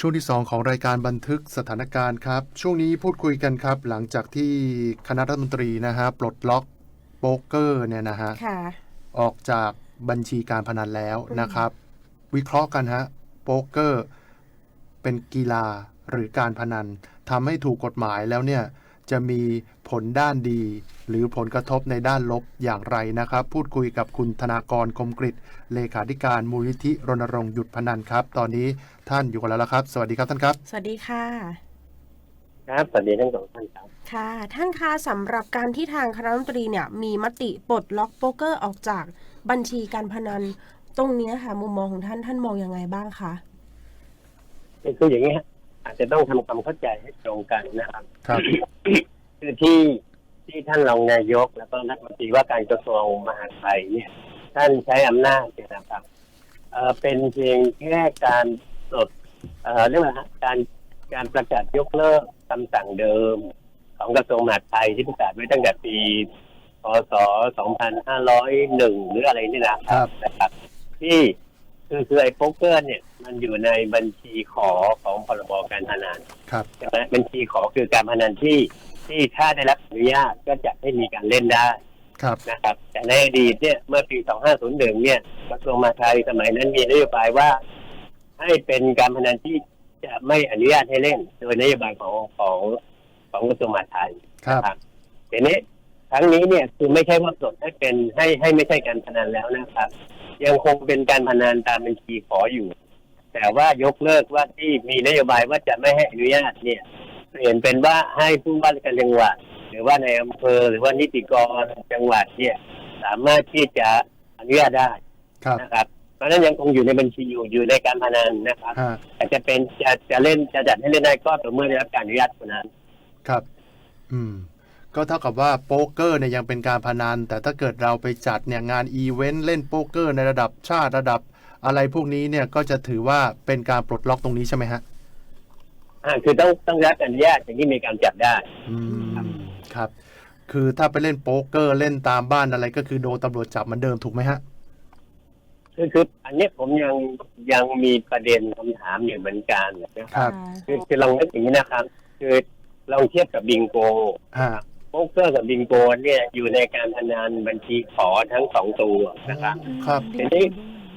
ช่วงที่ 2 ของรายการบันทึกสถานการณ์ครับ ช่วงนี้พูดคุยกันครับ หลังจากที่คณะรัฐมนตรีนะฮะปลดล็อกโป๊กเกอร์เนี่ยนะฮะค่ะ ออกจากบัญชีการพนันแล้วนะครับ วิเคราะห์กันฮะโป๊กเกอร์ เป็นกีฬาหรือการพนันทำให้ถูกกฎหมายแล้วเนี่ย จะมีผลด้านดี หรือผลกระทบในด้านลบอย่างไรนะครับ พูดคุยกับคุณธนากรคมกริตเลขาธิการมูลนิธิรณรงค์หยุดพนันครับ ตอนนี้ท่านอยู่กันแล้วละครับ สวัสดีครับท่านครับ สวัสดีค่ะ ครับสวัสดีทั้งสองท่านครับ ค่ะ ท่านคะสำหรับการที่ทางคณะรัฐมนตรีเนี่ย มีมติปลดล็อกโป๊กเกอร์ออกจากบัญชีการพนัน ตรงเนี้ยค่ะ มุมมองของท่านท่านมองยังไงบ้างคะคืออย่างนี้ฮะ อาจจะต้องทำความเข้าใจให้ตรงกันนะครับ ครับคือที่ที่ท่านรองนายก แล้วก็รัฐมนตรีว่าการกระทรวงมหาดไทยเนี่ย ท่านใช้อำนาจเนี่ยนะครับเอ่อเป็นเพียงแค่การปลดเอ่อเรียกว่าฮะการการประกาศยกเลิกคำสั่งเดิม ของกระทรวงมหาดไทยที่ประกาศไว้ตั้งแต่ปีพศ2501 หรืออะไรนี่นะครับ นะครับ ที่ คือคือไอ้โป๊กเกอร์เนี่ยมันอยู่ในบัญชีขอของพรบการพนันครับ ใช่ไหมบัญชีขอคือการพนันที่ที่ถ้าได้รับอนุญาตก็จะให้มีการเล่นได้ครับนะครับ แต่ในอดีตเนี่ยเมื่อปี 2501 เนี่ยกระทรวงมหาดไทยสมัยนั้นมีนโยบายว่า ให้เป็นการพนันที่จะไม่อนุญาตให้เล่น โดยนโยบายของของของกระทรวงมหาดไทยครับครับทีนี้ครั้งนี้เนี่ยคือไม่ใช่ว่าปลดให้เป็นให้ให้ไม่ใช่การพนันแล้วนะครับ ยังคงเป็นการพนันตามบัญชีขออยู่ แต่ว่ายกเลิกว่าที่มีนโยบายว่าจะไม่ให้อนุญาตเนี่ยเปลี่ยนเป็นว่าให้ผู้ว่าราชการจังหวัด หรือว่าในอำเภอหรือว่านิติกรจังหวัดเนี่ยสามารถที่จะอนุญาตได้ครับนะครับเพราะฉะนั้นยังคงอยู่ในบัญชีอยู่อยู่ในการพนันนะครับฮะแต่จะเป็นจะจะเล่นจะจัดให้เล่นได้ก็ต่อเมื่อได้รับการอนุญาตเท่านั้นครับ อืม ก็เท่ากับว่าโป๊กเกอร์เนี่ยยังเป็นการพนัน แต่ถ้าเกิดเราไปจัดเนี่ยงานอีเวนต์เล่นโป๊กเกอร์ในระดับชาติระดับอะไรพวกนี้เนี่ยก็จะถือว่าเป็นการปลดล็อกตรงนี้ใช่ไหมฮะอ่าคือต้องต้องได้รับอนุญาตอย่างที่มีการจัดได้ อืมครับ คือถ้าไปเล่นโป๊กเกอร์เล่นตามบ้านอะไรก็คือโดนตำรวจจับเหมือนเดิมถูกไหมฮะคือคืออันเนี้ยผมยังยังมีประเด็นคำถามอยู่เหมือนกันนะครับครับ คือคือลองนึกอย่างนี้นะครับ คือลองเทียบกับบิงโกฮะ โป๊กเกอร์กับบิงโกเนี่ยอยู่ในการพนันบัญชีขอทั้งสองตัวนะครับ ครับทีนี้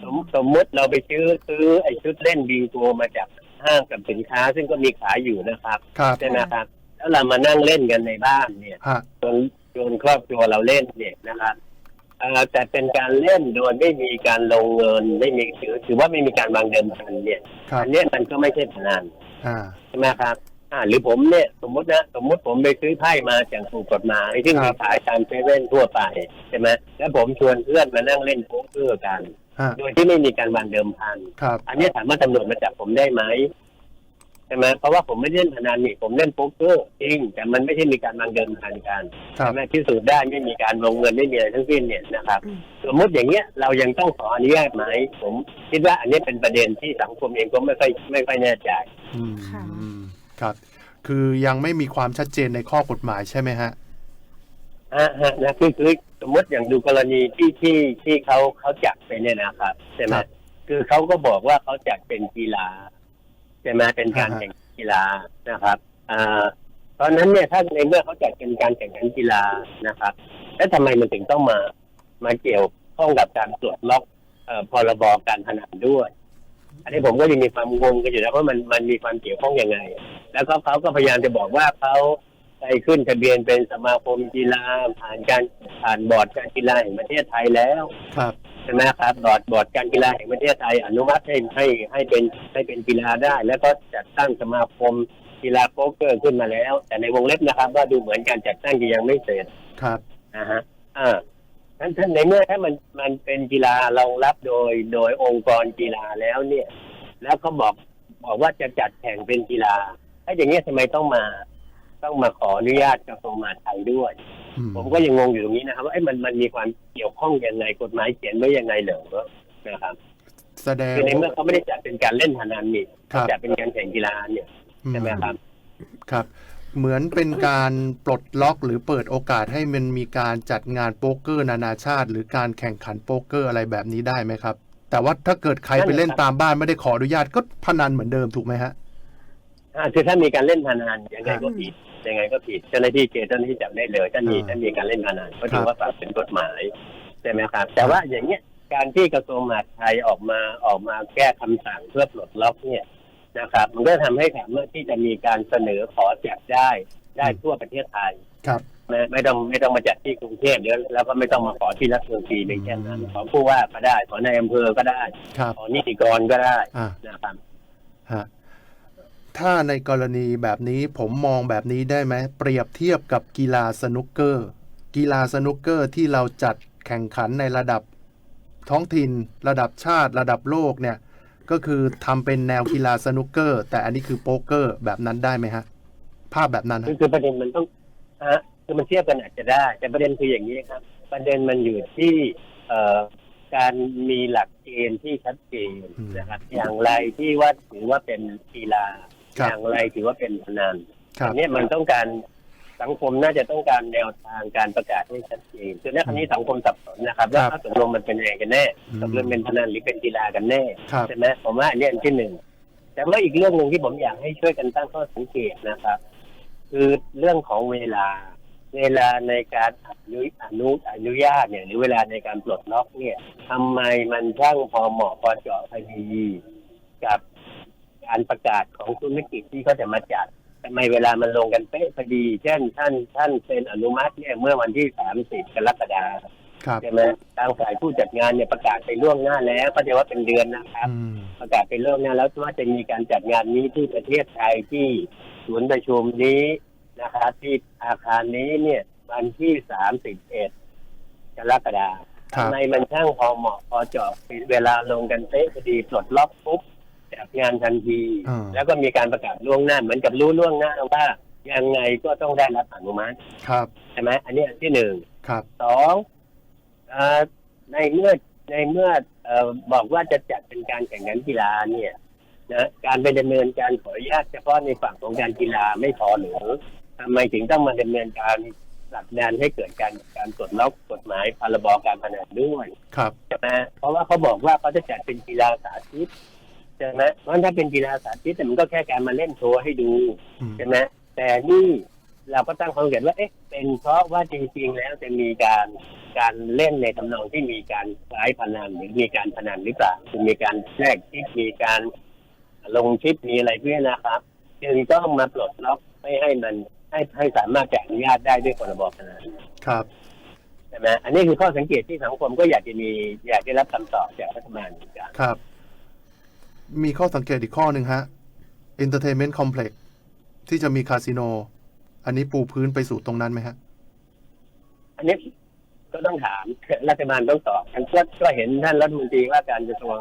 สมสมมุติเราไปซื้อซื้อไอ้ชุดเล่นบิงโกมาจากห้างกับสินค้า ซึ่งก็มีขายอยู่นะครับครับใช่ไหมครับ แล้วเรามานั่งเล่นกันในบ้านเนี่ยฮะจนจนครอบครัวเราเล่นเนี่ยนะครับเอ่อแต่เป็นการเล่นโดยไม่มีการลงเงินไม่มีถือถือว่าไม่มีการวางเดิมพันเนี่ยครับอันเนี้ยมันก็ไม่ใช่พนันอ่า ใช่ไหมครับ อ่าหรือผมเนี่ยสมมตินะสมมติผมไปซื้อไพ่มาจากถูกกฎหมายซึ่งครัมีบ ขายตามเซเว่นทั่วไปใช่ไหมแล้วผมชวนเพื่อนมานั่งเล่นโป๊กเกอร์กัน ฮะโดยที่ไม่มีการวางเดิมพัน ครับ อันเนี้ยถามว่าตำรวจมาจับผมได้ไหมใช่ไหมเพราะว่าผมไม่ได้เล่นพนันนี่ผมเล่นโป๊กเกอร์จริง แต่มันไม่ใช่มีการวางเดิมพันกันครับ ใช่ไหมพิสูจน์ได้ไม่มีการลงเงินไม่มีอะไรทั้งสิ้นเนี่ยนะครับ อืม สมมติอย่างเงี้ยเรายังต้องขออนุญาตไหมผมคิดว่าอันเนี้ยเป็นประเด็นที่สังคมเองก็ไม่ค่อยไม่ค่อยแน่ใจ อืมค่ะ ครับ คือยังไม่มีความชัดเจนในข้อกฎหมายใช่ไหมฮะอ่าฮะนะคือคือสมมติอย่างดูกรณีที่ที่ที่เขาเขาจัดไปเนี่ยนะครับใช่ไหมครับ คือเขาก็บอกว่าเขาจัดเป็นกีฬาใช่ไหมเป็นการอ่าฮะ แข่งกีฬานะครับอ่าเพราะฉะนั้นเนี่ยถ้าในเมื่อเขาจัดเป็นการแข่งขันกีฬานะครับ แล้วทำไมมันถึงต้องมามาเกี่ยวข้องกับการตรวจล็อกเอ่อพรบการพนันด้วย อันนี้ผมก็ยังมีความงงกันอยู่นะว่ามันมันมีความเกี่ยวข้องยังไง แล้วก็เขาก็พยายามจะบอกว่าเขาไปขึ้นทะเบียนเป็นสมาคมกีฬาผ่านการผ่านบอร์ดการกีฬาแห่งประเทศไทยแล้วครับใช่ไหมครับบอร์ดบอร์ดการกีฬาแห่งประเทศไทย อนุมัติให้ให้ให้เป็นให้เป็นกีฬาได้ แล้วก็จัดตั้งสมาคมกีฬาโป๊กเกอร์ขึ้นมาแล้ว แต่ในวงเล็บนะครับ ว่าดูเหมือนการจัดตั้งยังไม่เสร็จครับนะฮะอ่า ท่านท่านในเมื่อถ้ามันมันเป็นกีฬารองรับโดยโดยองค์กรกีฬาแล้วเนี่ย แล้วก็บอกบอกว่าจะจัดแข่งเป็นกีฬา ถ้าอย่างเงี้ยทำไมต้องมา ต้องมาขออนุญาตกระทรวงมหาดไทยด้วยอืมผมก็ยังงงอยู่ตรงนี้นะครับว่าเอ้ยมันมันมีความเกี่ยวข้องยังไงกฎหมายเขียนไว้ยังไงเหรอนะครับแสดงคือในเมื่อเขาไม่ได้จัดเป็นการเล่นพนันนี่ครับจัดเป็นการแข่งกีฬาเนี่ยใช่ไหมครับ ครับ เหมือนเป็นการปลดล็อกหรือเปิดโอกาสให้มันมีการจัดงานโป๊กเกอร์นานาชาติ หรือการแข่งขันโป๊กเกอร์อะไรแบบนี้ได้ไหมครับ แต่ว่าถ้าเกิดใครไปเล่นตามบ้านไม่ได้ขออนุญาตก็พนันเหมือนเดิมถูกไหมฮะคือถ้ามีการเล่นพนันยังไงก็ผิดยังไงก็ผิดเจ้าหน้าที่เกจอเจ้าหน้าที่จับได้เลยถ้ามีถ้ามีการเล่นพนันก็ถือว่าฝ่าเป็นกฎหมายใช่ไหมครับ แต่ว่าอย่างเนี้ยการที่กระทรวงมหาดไทยออกมาออกมาแก้คำสั่งเพื่อปลดล็อกเนี่ย นะครับ มันก็ทำให้สามารถที่จะมีการเสนอขอจัดได้ได้ทั่วประเทศไทยครับไม่ไม่ต้องไม่ต้องมาจัดที่กรุงเทพเดี๋ยวแล้วก็ไม่ต้องมาขอที่รัฐมนตรีเลยแค่นั้นอืมขอผู้ว่าก็ได้ขอในายอำเภอก็ได้ครับขอนิติกรก็ได้อ่านะครับฮะถ้าในกรณีแบบนี้ผมมองแบบนี้ได้ไหมเปรียบเทียบกับกีฬาสนุกเกอร์ กีฬาสนุกเกอร์ที่เราจัดแข่งขันในระดับท้องถิ่น ระดับชาติ ระดับโลกเนี่ย ก็คือทำเป็นแนวกีฬาสนุกเกอร์ แต่อันนี้คือโป๊กเกอร์แบบนั้นได้ไหมฮะ ภาพแบบนั้นคือฮะคือประเด็นมันต้องฮะคือมันเทียบกันอาจจะได้ แต่ประเด็นคืออย่างนี้ครับ ประเด็นมันอยู่ที่เอ่อการมีหลักเกณฑ์ที่ชัดเจนนะครับ อย่างไรที่ว่าถือว่าเป็นกีฬาครับอย่างไรถือว่าเป็นพนันครับอันนี้มันต้องการ สังคมน่าจะต้องการแนวทางการประกาศให้ชัดเจนคือในครั้นี้สังคมสับสนนะครับว่าครับตกลงมันเป็นยังไงกันแน่อืมตกลงเป็นพนันหรือเป็นกีฬากันแน่ครับใช่ไหมผมว่าอันนี้อันที่หนึ่งแต่ว่าอีกเรื่องหนึ่งที่ผมอยากให้ช่วยกันตั้งข้อสังเกตนะครับ คือเรื่องของเวลา เวลาในการอนุอนุอนุญาตเนี่ยหรือเวลาในการปลดล็อกเนี่ยทำไมมันช่างพอเหมาะพอเจาะพอดีกับการประกาศของธุรกิจที่เขาจะมาจัด ทำไมเวลามันลงกันเป๊ะพอดี เช่นท่านท่านเซ็นอนุมัติเนี่ยเมื่อวันที่สามสิบกรกฎาคมครับ ใช่ไหมทางฝ่ายผู้จัดงานเนี่ยประกาศไปล่วงหน้าแล้วก็จะว่าเป็นเดือนนะครับ อืม ประกาศไปล่วงหน้าแล้วว่าจะมีการจัดงานนี้ที่ประเทศไทยที่ศูนย์ประชุมนี้นะครับที่อาคารนี้เนี่ยวันที่สามสิบเอ็ดกรกฎาคมครับ ทำไมมันช่างพอเหมาะพอเจาะเวลาลงกันเป๊ะพอดีปลดล็อกปุ๊บ จัดงานทันที อ่า แล้วก็มีการประกาศล่วงหน้า เหมือนกับรู้ล่วงหน้าว่า ยังไงก็ต้องได้รับอนุมัติครับใช่ไหมอันนี้อันที่หนึ่งครับสองเอ่อในเมื่อในเมื่อเอ่อบอกว่าจะจัดเป็นการแข่งขันกีฬาเนี่ยนะการไปดำเนินการขออนุญาตเฉพาะในฝั่งของการกีฬาไม่พอหรือทำไมถึงต้องมาดำเนินการผลักดันให้เกิดการการตรวจล็อกกฎหมายพรบการพนันด้วย ครับ ใช่ไหมเพราะว่าเขาบอกว่าเขาจะจัดเป็นกีฬาสาธิต ใช่ไหมเพราะฉะนั้นถ้าเป็นกีฬาสาธิตแต่มันก็แค่การมาเล่นโชว์ให้ดูอืมใช่ไหมแต่นี่เราก็ตั้งความเห็นว่า เอ๊ะ เป็นเพราะว่าจริงๆ แล้วจะมีการการเล่นในทำนองที่มีการคล้ายพนันหรือมีการพนันหรือเปล่าคือมีการแลกชิปมีการลงชิปมีอะไรเพื่อนะครับจึงต้องมาปลดล็อกไม่ให้มันให้ให้สามารถจะอนุญาตได้ด้วยพรบพนันครับใช่ไหมอันนี้คือข้อสังเกตที่สังคมก็อยากจะมีอยากได้รับคำตอบจากรัฐบาลเหมือนกันครับ มีข้อสังเกตอีกข้อหนึ่งฮะ Entertainment Complex ที่จะมีคาสิโน อันนี้ปูพื้นไปสู่ตรงนั้นไหมฮะ อันนี้ก็ต้องถามรัฐบาลต้องตอบกันก็ก็เห็นท่านรัฐมนตรีว่าการกระทรวง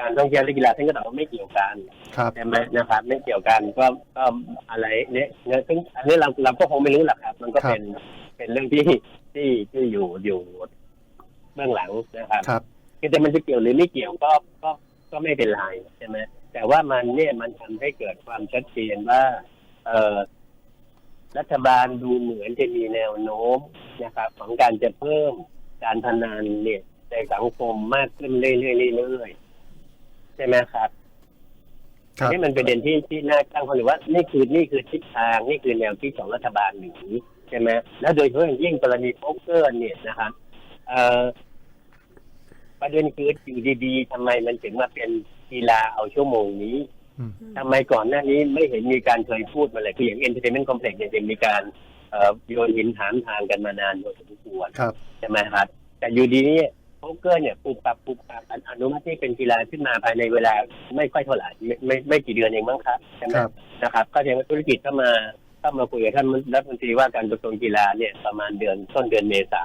การท่องเที่ยวและกีฬาท่านก็ตอบว่าไม่เกี่ยวกันครับใช่ไหมนะครับ ไม่เกี่ยวกันก็ก็อะไรเนี่ยเนี่ยซึ่งอันนี้เราเราก็คงไม่รู้หรอกครับ มันก็เป็นเป็นเรื่องที่ที่ที่อยู่อยู่เบื้องหลังนะครับครับคือแต่มันจะเกี่ยวหรือไม่เกี่ยวก็ก็ ก็ไม่เป็นไรใช่ไหมแต่ว่ามันเนี่ยมันทำให้เกิดความชัดเจนว่า เออรัฐบาลดูเหมือนจะมีแนวโน้มนะครับ ของการจะเพิ่มการพนันเนี่ยในสังคมมากขึ้นเรื่อยๆเรื่อยๆใช่ไหมครับครับนี่มันเป็นประเด็นที่ที่น่าตั้งคำถามว่านี่คือนี่คือทิศทางนี่คือแนวคิดของรัฐบาลหรือใช่ไหมแล้วโดยเฉพาะอย่างยิ่งกรณีโป๊กเกอร์เนี่ยนะครับเอ่อ ประเด็นคืออยู่ดีๆทำไมมันถึงมาเป็นกีฬาเอาชั่วโมงนี้อืมทำไมก่อนหน้านี้ไม่เห็นมีการเคยพูดมาเลยคืออย่าง Entertainment Complex เนี่ยจะมีการเอ่อโยนหินถามทางกันมานานพอสมควรครับใช่ไหมครับ แต่อยู่ดีเนี่ยโป๊กเกอร์เนี่ยปุบปับปุบปับออนุมัติให้เป็นกีฬาขึ้นมาภายในเวลาไม่ค่อยเท่าไหร่ไม่ไม่ไม่กี่เดือนเองมั้งครับใช่ไหมครับนะครับ ก็เรียกว่าธุรกิจเข้ามาเข้ามาคุยกับท่านรัฐมนตรีว่าการกระทรวงกีฬาเนี่ยประมาณเดือนต้นเดือนเมษา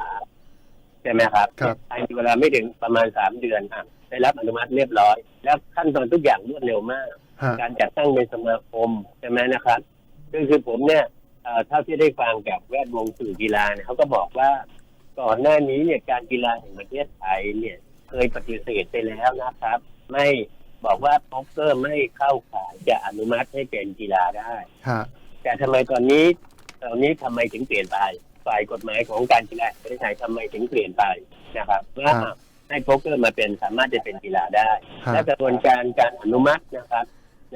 ใช่ไหมครับครับภายในเวลาไม่ถึงประมาณสามเดือนอะได้รับอนุมัติเรียบร้อย แล้วขั้นตอนทุกอย่างรวดเร็วมาก ฮะการจัดตั้งเป็นสมาคมใช่ไหมนะครับคือคือผมเนี่ยเอ่อเท่าที่ได้ฟังกับแวดวงสื่อกีฬาเนี่ยเขาก็บอกว่าก่อนหน้านี้เนี่ยการกีฬาแห่งประเทศไทยเนี่ยเคยปฏิเสธไปแล้วนะครับ ไม่บอกว่าโป๊กเกอร์ไม่เข้าข่ายจะอนุมัติให้เป็นกีฬาได้ ฮะแต่ทำไมตอนนี้ตอนนี้ทำไมถึงเปลี่ยนไป ฝ่ายกฎหมายของการกีฬาแห่งประเทศไทยทำไมถึงเปลี่ยนไปนะครับว่าฮะให้โป๊กเกอร์มาเป็นสามารถจะเป็นกีฬาได้ฮะและกระบวนการการอนุมัตินะครับ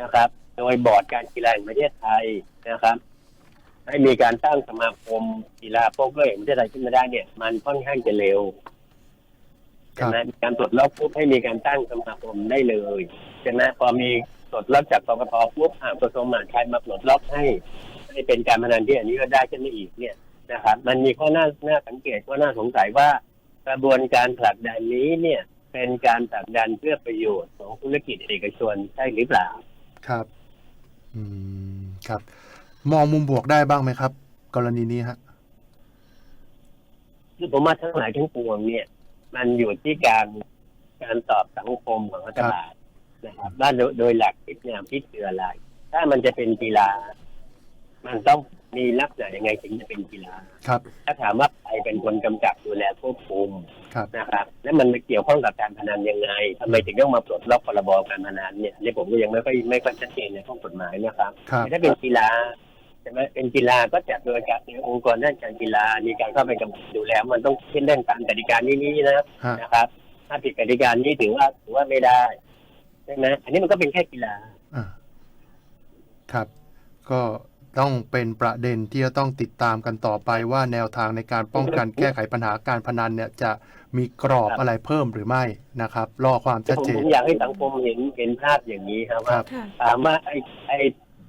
นะครับ โดยบอร์ดการกีฬาแห่งประเทศไทยนะครับ ให้มีการตั้งสมาคมกีฬาโป๊กเกอร์แห่งประเทศไทยขึ้นมาได้เนี่ย มันค่อนข้างจะเร็วครัใช่บไหมมีการตรวจล็อกปุ๊บให้มีการตั้งสมาคมได้เลยใช่ไหมพอมีตรวจล็อกจากกกตปุ๊บอ่ากระทรวงมหาดไทยมาปลดล็อกให้ให้เป็นการพนันที่อันนี้ก็ได้ขึ้นมาอีกเนี่ย นะครับ มันมีข้อน่าน่าสังเกตข้อน่าสงสัยว่ากระบวนการผลักดันนี้เนี่ยเป็นการผลักดันเพื่อประโยชน์ของธุรกิจเอกชนใช่หรือเปล่า ครับ อืมครับ มองมุมบวกได้บ้างไหมครับ กรณีนี้ฮะคือผมว่าทั้งหลายทั้งปวงเนี่ย มันอยู่ที่การการตอบสังคมของรัฐบาลนะครับว่าโดยโดยหลักคิดแนวคิดคืออะไร ถ้ามันจะเป็นกีฬา มันต้อง มีลักษณะยังไงถึงจะเป็นกีฬา ครับ ถ้าถามว่าใครเป็นคนกำกับดูแลควบคุมครับ นะครับ แล้วมันเกี่ยวข้องกับการพนันยังไงทำไมถึงต้องมาปลดล็อกพรบการพนันเนี่ยนี่ผมก็ยังไม่ค่อยไม่ค่อยชัดเจนในข้อกฎหมายนะครับครับ แต่ถ้าเป็นกีฬาใช่ไหมเป็นกีฬาก็จัดโดยการองค์กรด้านการกีฬามีการเข้าไปกำกับดูแลมันต้องเช่นเรื่องตามกติกานี้นี้นะ ฮะ นะครับ ถ้าผิดกติกานี้ถือว่าถือว่าไม่ได้ใช่ไหมอันนี้มันก็เป็นแค่กีฬา อ่าครับ ก็ ต้องเป็นประเด็นที่จะต้องติดตามกันต่อไปว่าแนวทางในการป้องกันแก้ไขปัญหาการพนันเนี่ยจะมีกรอบครับอะไรเพิ่มหรือไม่นะครับ รอความแต่ชัดผมเจผนมอยากให้สังคมเห็นเห็นภาพอย่างนี้ครับครัว่าบค่ะถามว่าไอ้ไอ้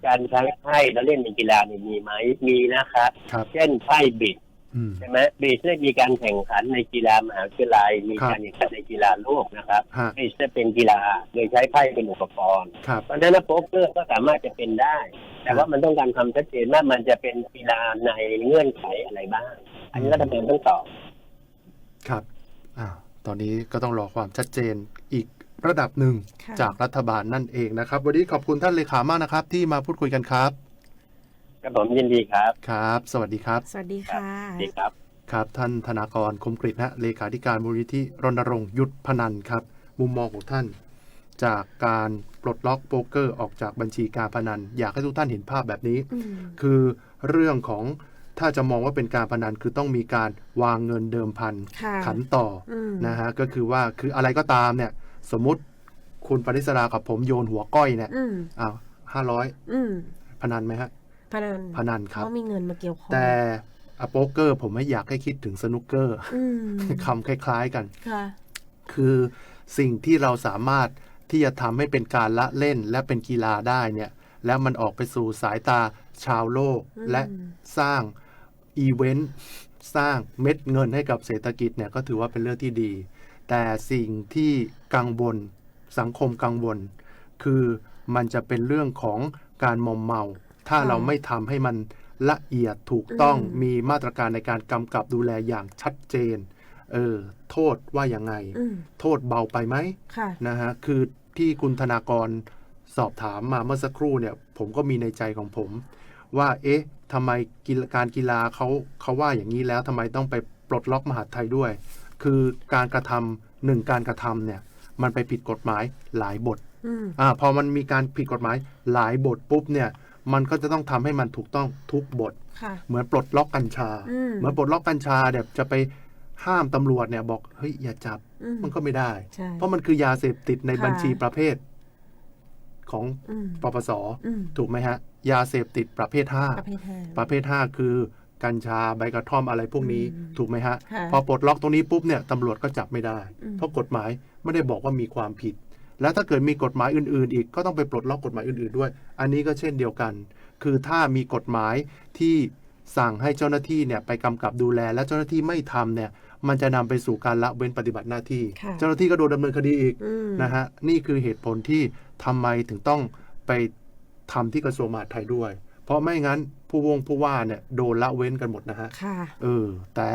การใช้ไพ่แล้วเล่นเป็นกีฬาเนี่ยมีไหมมีนะครับครับเช่นไพ่บิดอืม ใช่ไหมบิดเนี่ยมีการแข่งขันในกีฬามหาวิทยาลัย มีครับการแข่งขันในกีฬาโลกนะครับฮะบิดจะเป็นกีฬาโดยใช้ไพ่เป็นอุปกรณ์ครับเพราะฉะนั้นโป๊กเกอร์ก็สามารถจะเป็นได้ แต่ว่ามันต้องการความชัดเจนว่ามันจะเป็นกีฬาในเงื่อนไขอะไรบ้าง อันนี้รัฐบาลต้องตอบครับอ่าตอนนี้ก็ต้องรอความชัดเจนอีกระดับหนึ่งค่ะจากรัฐบาลนั่นเองนะครับ วันนี้ขอบคุณท่านเลขามากนะครับ ที่มาพูดคุยกันครับ ครับผมยินดีครับ ครับ สวัสดีครับ สวัสดีค่ะสวัสดีครับ ครับ ท่านธนากรคมกริตนะเลขาธิการมูลนิธิรณรงค์หยุดพนันครับ มุมมองของท่าน จากการปลดล็อกโป๊กเกอร์ออกจากบัญชีการพนัน อยากให้ทุกท่านเห็นภาพแบบนี้ อืมคือเรื่องของถ้าจะมองว่าเป็นการพนันคือต้องมีการวางเงินเดิมพัน ค่ะขันต่ออืมนะฮะก็คือว่าคืออะไรก็ตามเนี่ย สมมุติคุณปริศรากับผมโยนหัวก้อยเนี่ยอืมอ้าวห้าร้อยอืมพนันไหมฮะ พนันพนันครับเพราะมีเงินมาเกี่ยวข้องแต่อะโป๊กเกอร์ ผมไม่อยากให้คิดถึงสนุกเกอร์อืมคำคล้าย ๆกันค่ะคือสิ่งที่เราสามารถที่จะทำให้เป็นการละเล่นและเป็นกีฬาได้เนี่ย แล้วมันออกไปสู่สายตาชาวโลกอืมและสร้างอีเวนต์สร้างเม็ดเงินให้กับเศรษฐกิจเนี่ยก็ถือว่าเป็นเรื่องที่ดี แต่สิ่งที่กังวลสังคมกังวล คือมันจะเป็นเรื่องของการมอมเมา ถ้าค่ะเราไม่ทำให้มันละเอียดถูกต้องอืมมีมาตรการในการกำกับดูแลอย่างชัดเจน เออ โทษว่ายังไงอืมโทษเบาไปไหมค่ะนะฮะ คือที่คุณธนากรสอบถามมาเมื่อสักครู่เนี่ย ผมก็มีในใจของผม ว่า เอ๊ะทำไมกีฬาการกีฬาเขาเขาว่าอย่างนี้แล้วทำไมต้องไปปลดล็อกมหาดไทยด้วย คือการกระทำหนึ่งการกระทำเนี่ย มันไปผิดกฎหมายหลายบทอืมอ่าพอมันมีการผิดกฎหมายหลายบทปุ๊บเนี่ย มันก็จะต้องทำให้มันถูกต้องทุกบทค่ะเหมือนปลดล็อกกัญชาอืมเหมือนปลดล็อกกัญชาเนี่ยจะไปห้ามตำรวจเนี่ยบอกเฮ้ยอย่าจับอืมมันก็ไม่ได้ใช่เพราะมันคือยาเสพติดในค่ะบัญชีประเภท ของอืมปปสอืมถูกไหมฮะ ยาเสพติดประเภทประเภทห้า5ประเภท5คือกัญชาใบกระท่อมอะไรพวกนี้อืมถูกไหมฮะค่ะพอปลดล็อกตรงนี้ปุ๊บเนี่ยตำรวจก็จับไม่ได้อืมเพราะกฎหมายไม่ได้บอกว่ามีความผิด แล้วถ้าเกิดมีกฎหมายอื่น ๆ อีกก็ต้องไปปลดล็อกกฎหมายอื่น ๆ ด้วย อันนี้ก็เช่นเดียวกัน คือถ้ามีกฎหมายที่สั่งให้เจ้าหน้าที่เนี่ยไปกำกับดูแล และเจ้าหน้าที่ไม่ทำเนี่ยมันจะนำไปสู่การละเว้นปฏิบัติหน้าที่ค่ะเจ้าหน้าที่ก็โดนดำเนินคดีอีกอืมนะฮะนี่คือเหตุผลที่ทำไมถึงต้องไปทำที่กระทรวงมหาดไทยด้วย เพราะไม่งั้นผู้วงผู้ว่าเนี่ยโดนละเว้นกันหมดนะฮะค่ะเออแต่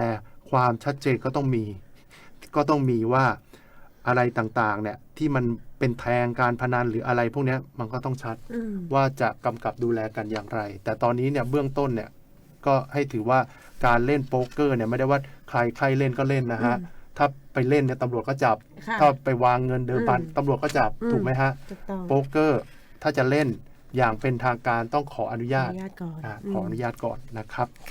ความชัดเจนก็ต้องมี ก็ต้องมีว่า อะไรต่างๆ เนี่ยที่มันเป็นแทงการพนันหรืออะไรพวกเนี้ยมันก็ต้องชัดอืมว่าจะกำกับดูแลกันอย่างไร แต่ตอนนี้เนี่ยเบื้องต้นเนี่ยก็ให้ถือว่าการเล่นโป๊กเกอร์เนี่ยไม่ได้ว่าใครใครเล่นก็เล่นนะฮะอืมถ้าไปเล่นเนี่ยตำรวจก็จับค่ะถ้าไปวางเงินเดิมพันอืมตำรวจก็จับอืมถูกไหมฮะถูกต้องโป๊กเกอร์ถ้าจะเล่นอย่างเป็นทางการต้องขออนุอญาตนุญาตก่อนอะมขออนุญาตก่อนนะครับ